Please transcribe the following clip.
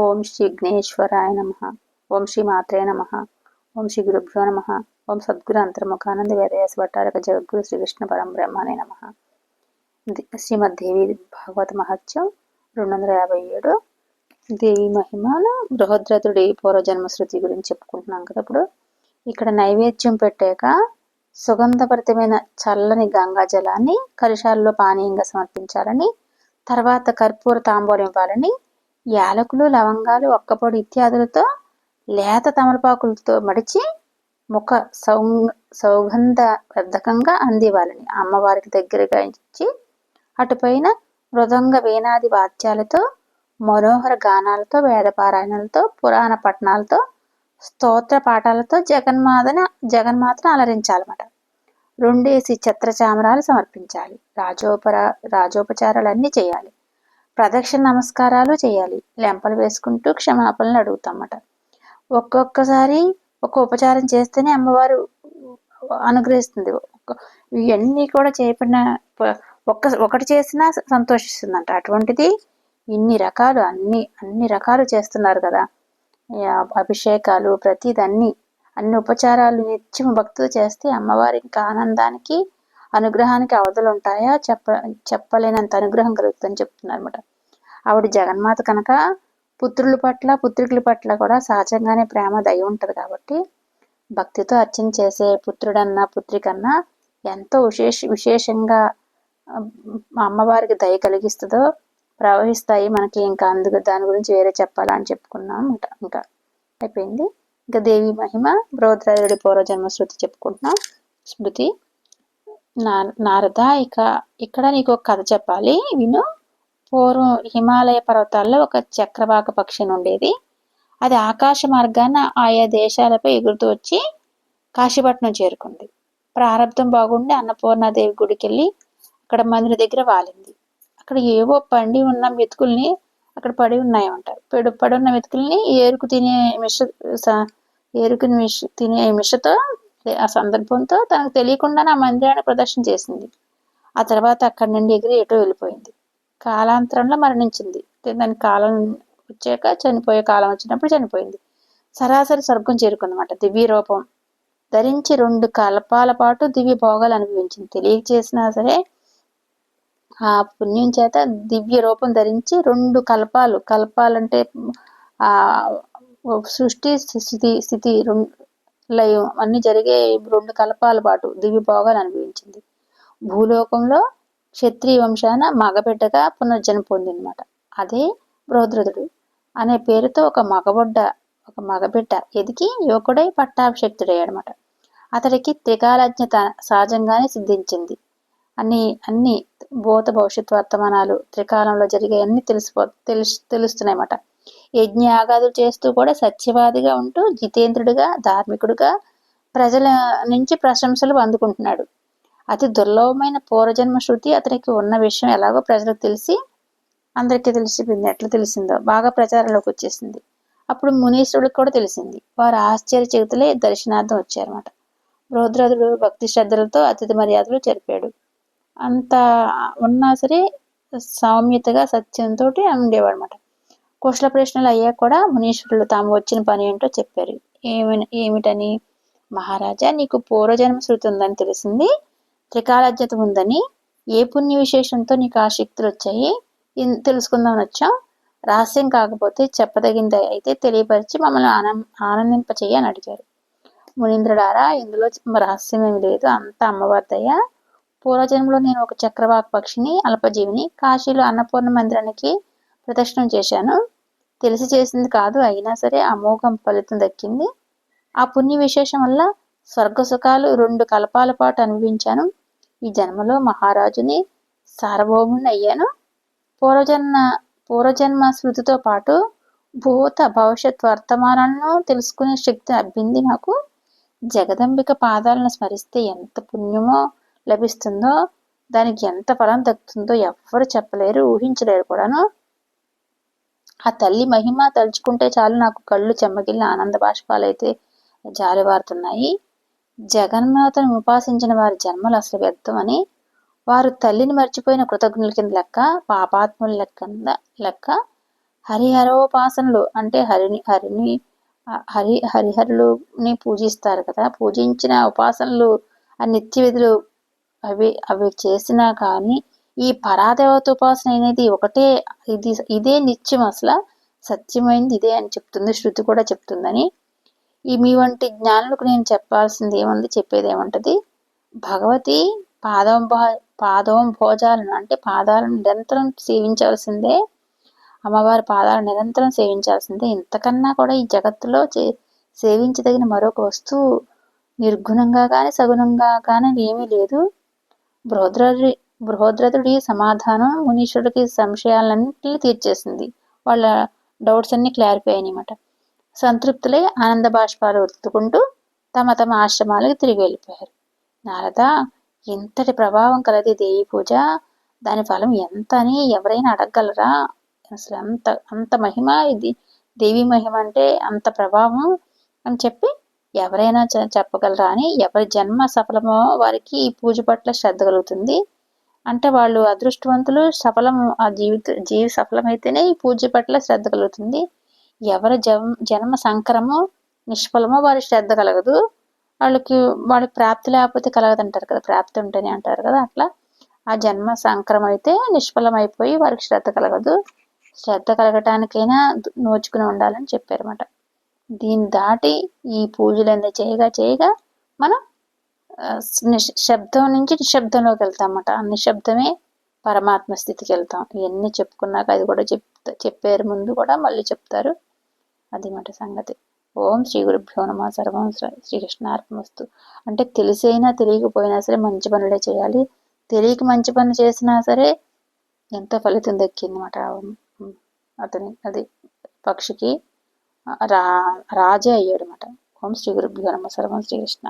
ఓం శ్రీ విఘ్నేశ్వరాయ నమ. ఓం శ్రీ మాత్రే నమ. ఓం శ్రీ గురుభ్యో నమ. ఓం సద్గురు అంతర్ముఖానంద వేదయాస భట్టారక జగద్గురు శ్రీకృష్ణ పరంబ్రహ్మణే నమ. శ్రీమద్ దేవి భాగవత మహత్యం రెండు వందల యాభై ఏడు దేవి మహిమాల బృహద్రథుడి పూర్వజన్మ శృతి గురించి చెప్పుకుంటున్నాం కదా ఇప్పుడు. ఇక్కడ నైవేద్యం పెట్టాక సుగంధభరితమైన చల్లని గంగా జలాన్ని కలుషాల్లో పానీయంగా సమర్పించాలని తర్వాత కర్పూర తాంబూలం ఇవ్వాలని యాలకులు లవంగాలు ఒక్కపొడి ఇత్యాదులతో లేత తమలపాకులతో మడిచి ముఖ సౌ సౌగంధ వర్ధకంగా అందివ్వాలని అమ్మవారికి దగ్గరగా ఇచ్చి అటుపైన మృదంగ వీణాది వాద్యాలతో మనోహర గానాలతో వేదపారాయణలతో పురాణ పట్టణాలతో స్తోత్ర పాఠాలతో జగన్మాతను జగన్మాతను అలరించాలన్నమాట. రెండేసి ఛత్రచామరాలు సమర్పించాలి. రాజోపర రాజోపచారాలన్నీ చేయాలి. ప్రదక్షిణ నమస్కారాలు చేయాలి. లెంపలు వేసుకుంటూ క్షమాపణలు అడుగుతామట. ఒక్కొక్కసారి ఒక ఉపచారం చేస్తేనే అమ్మవారు అనుగ్రహిస్తుంది. ఇవన్నీ కూడా చేయబడిన ఒక్క ఒకటి చేసినా సంతోషిస్తుందంట. అటువంటిది ఇన్ని రకాలు అన్ని అన్ని రకాలు చేస్తున్నారు కదా. అభిషేకాలు ప్రతిదన్ని అన్ని ఉపచారాలు నిత్యం భక్తులు చేస్తే అమ్మవారి ఇంకా ఆనందానికి అనుగ్రహానికి అవధులు ఉంటాయా? చెప్ప చెప్పలేనంత అనుగ్రహం కలుగుతుందని చెప్తున్నారు అనమాట ఆవిడ జగన్మాత కనుక పుత్రుల పట్ల పుత్రికల పట్ల కూడా సహజంగానే ప్రేమ దయ ఉంటుంది కాబట్టి భక్తితో అర్చన చేసే పుత్రుడన్నా పుత్రికన్నా ఎంతో విశేష విశేషంగా మా అమ్మవారికి దయ కలిగిస్తుందో ప్రవహిస్తాయి మనకి. ఇంకా అందుకు దాని గురించి వేరే చెప్పాలా అని చెప్పుకున్నాం అనమాట ఇంకా అయిపోయింది. ఇంకా దేవి మహిమ బృహద్రాజుడి పూర్వజన్మ శృతి చెప్పుకుంటున్నాం. స్మృతి నారద ఇక ఇక్కడ నీకు ఒక కథ చెప్పాలి. విను. పూర్వం హిమాలయ పర్వతాల్లో ఒక చక్రవాక పక్షిని ఉండేది అది ఆకాశ మార్గాన ఆయా దేశాలపై ఎగురుతూ వచ్చి కాశీపట్నం చేరుకుంది. ప్రారంభం బాగుండి అన్నపూర్ణాదేవి గుడికి వెళ్ళి అక్కడ మందిర దగ్గర వాలింది. అక్కడ ఏవో పండి ఉన్న మెతుకుల్ని అక్కడ పడి ఉన్నాయంటారు పెడు పడి ఉన్న మెతుకుల్ని ఏరుకు తినే మిష ఏరుకుని మిష తినే మిషతో ఆ సందర్భంతో తనకు తెలియకుండా నా మందిరాన్ని ప్రదర్శన చేసింది. ఆ తర్వాత అక్కడి నుండి ఎగిరి ఎటో వెళ్ళిపోయింది. కాలాంతరంలో మరణించింది. దాని కాలం వచ్చాక చనిపోయే కాలం వచ్చినప్పుడు చనిపోయింది. సరాసరి స్వర్గం చేరుకుందన్నమాట. దివ్య రూపం. ధరించి రెండు కల్పాల పాటు దివ్య భోగాలు అనుభవించింది. తెలియచేసినా సరే ఆ పుణ్యం చేత దివ్య రూపం ధరించి రెండు కల్పాలు కల్పాలంటే ఆ సృష్టి స్థితి స్థితి లయం అన్ని జరిగే రెండు కల్పాల పాటు దివ్య భోగాలు అనుభవించింది. భూలోకంలో క్షత్రియ వంశాన మగబిడ్డగా పునర్జన్మ పొందిందనమాట అదే బృహద్రథుడు అనే పేరుతో ఒక మగబొడ్డ ఒక మగబిడ్డ ఎదిగి యువకుడై పట్టాభిషక్తుడయ్యాడనమాట అతడికి త్రికాలజ్ఞత సహజంగానే సిద్ధించింది. అన్ని అన్ని భూత భవిష్యత్ వర్తమానాలు త్రికాలంలో జరిగే అన్ని తెలిసిపో తెలుసు తెలుస్తున్నాయన్నమాట. యజ్ఞయాగాదులు చేస్తూ కూడా సత్యవాదిగా ఉంటూ జితేంద్రుడిగా ధార్మికుడిగా ప్రజల నుంచి ప్రశంసలు అందుకుంటున్నాడు. అతి దుర్లభమైన పూర్వజన్మ శృతి అతనికి ఉన్న విషయం ఎలాగో ప్రజలకు తెలిసి అందరికీ తెలిసిపోయింది. ఎట్లా తెలిసిందో? బాగా ప్రచారంలోకి వచ్చేసింది. అప్పుడు మునీశ్వరుడికి కూడా తెలిసింది. వారు ఆశ్చర్య చేతులే దర్శనార్థం వచ్చారన్నమాట. రుద్రదుడు భక్తి శ్రద్ధలతో అతిథి మర్యాదలు జరిపాడు. అంత ఉన్నా సరే సౌమ్యతగా సత్యంతో ఉండేవాడు అనమాట కుశల ప్రశ్నలు అయ్యాక కూడా మునీశ్వరులు తాము వచ్చిన పని ఏంటో చెప్పారు. ఏమి ఏమిటని? మహారాజా నీకు పూర్వజన్మ శృతి ఉందని తెలిసింది. త్రికాలజ్ఞత ఉందని ఏ పుణ్య విశేషంతో నీకు ఆ శక్తులు వచ్చాయి? తెలుసుకుందామని వచ్చాం రహస్యం కాకపోతే చెప్పదగింది అయితే తెలియపరిచి మమ్మల్ని ఆనం ఆనందింప అని అడిగారు మునీంద్రుడారా ఇందులో రహస్యం ఏమి లేదు. అంత అమ్మవారిదయ్యా. పూర్వజన్మలో నేను ఒక చక్రవాక పక్షిని అల్పజీవిని కాశీలో అన్నపూర్ణ మందిరానికి ప్రదర్శనం చేశాను. తెలిసి చేసింది కాదు అయినా సరే అమోఘం ఫలితం దక్కింది. ఆ పుణ్య విశేషం వల్ల స్వర్గ సుఖాలు రెండు కల్పాల పాటు అనుభవించాను. ఈ జన్మలో మహారాజుని సార్వభౌముని అయ్యాను పూర్వజన్మ పూర్వజన్మ స్మృతితో పాటు భూత భవిష్యత్ వర్తమానాలను తెలుసుకునే శక్తి అబ్బింది నాకు. జగదంబిక పాదాలను స్మరిస్తే ఎంత పుణ్యమో లభిస్తుందో దానికి ఎంత ఫలం దక్కుతుందో ఎవ్వరు చెప్పలేరు ఊహించలేరు కూడాను. ఆ తల్లి మహిమ తలుచుకుంటే చాలు నాకు కళ్ళు చెమ్మగిల్లి ఆనంద బాష్పాలైతే జారివారుతున్నాయి జగన్మాతను ఉపాసించిన వారి జన్మలు అసలు వ్యర్థమని వారు తల్లిని మర్చిపోయిన కృతజ్ఞుల కింద లెక్క పాపాత్ముల లెక్క లెక్క హరిహరోపాసనలు అంటే హరిని హరిని హరి హరిహరులుని పూజిస్తారు కదా. పూజించిన ఉపాసనలు ఆ నిత్య విధులు అవి అవి చేసినా కానీ ఈ పరాదేవత ఉపాసన అనేది ఒకటే ఇది ఇదే నిత్యం అసలు సత్యమైంది ఇదే అని చెప్తుంది శృతి కూడా చెప్తుందని ఈ మీ వంటి జ్ఞానులకు నేను చెప్పాల్సింది ఏముంది? చెప్పేది ఏముంటుంది? భగవతి పాదం పాదం భోజాలను అంటే పాదాలను నిరంతరం సేవించాల్సిందే. అమ్మవారి పాదాలను నిరంతరం సేవించాల్సిందే. ఇంతకన్నా కూడా ఈ జగత్తులో చే సేవించదగిన మరొక వస్తువు నిర్గుణంగా కానీ సగుణంగా కానీ ఏమీ లేదు. బృహద్రథుడి బృహద్రథుడి సమాధానం మునీశ్వరుడికి సంశయాలన్నింటినీ తీర్చేసింది. వాళ్ళ డౌట్స్ అన్ని క్లారిఫై అన్నమాట సంతృప్తులై ఆనంద బాష్పాలు ఒత్తుకుంటూ తమ తమ ఆశ్రమాలకు తిరిగి వెళ్ళిపోయారు. నారద ఇంతటి ప్రభావం కలది దేవి పూజ దాని ఫలం ఎంత అని ఎవరైనా అడగగలరా? అసలు అంత అంత మహిమ ఇది దేవి మహిమ అంటే అంత ప్రభావం అని చెప్పి ఎవరైనా చెప్పగలరా అని ఎవరి జన్మ సఫలమో వారికి ఈ పూజ పట్ల శ్రద్ధ కలుగుతుంది. అంటే వాళ్ళు అదృష్టవంతులు సఫలం ఆ జీవిత జీవి సఫలమైతేనే ఈ పూజ పట్ల శ్రద్ధ కలుగుతుంది. ఎవరి జన్మ సంకరమో నిష్ఫలమో వారి శ్రద్ధ కలగదు. వాళ్ళకి వాళ్ళకి ప్రాప్తి లేకపోతే కలగదంటారు కదా ప్రాప్తి ఉంటేనే అంటారు కదా అట్లా. ఆ జన్మ సంకరం అయితే నిష్ఫలం అయిపోయి వారికి శ్రద్ధ కలగదు. శ్రద్ధ కలగటానికైనా నోచుకుని ఉండాలని చెప్పారన్నమాట. దీన్ని దాటి ఈ పూజలన్నీ చేయగా చేయగా మనం శబ్దం నుంచి నిశ్శబ్దంలోకి వెళ్తాం అన్నమాట ఆ నిశ్శబ్దమే పరమాత్మ స్థితికి వెళ్తాం. ఇవన్నీ చెప్పుకున్నాక అది కూడా చెప్ చెప్పారు ముందు కూడా మళ్ళీ చెప్తారు. అది మాట సంగతి. ఓం శ్రీ గురుభ్యో నమ. సర్వం శ్రీకృష్ణార్పణస్తు అంటే తెలిసైనా తెలియకపోయినా సరే మంచి పనులే చేయాలి. తెలియక మంచి పని చేసినా సరే ఎంతో ఫలితం దక్కింది అనమాట అతని అది పక్షికి రా రాజే అయ్యాడు అనమాట ఓం శ్రీ గురుభ్యో నమ. సర్వం శ్రీకృష్ణ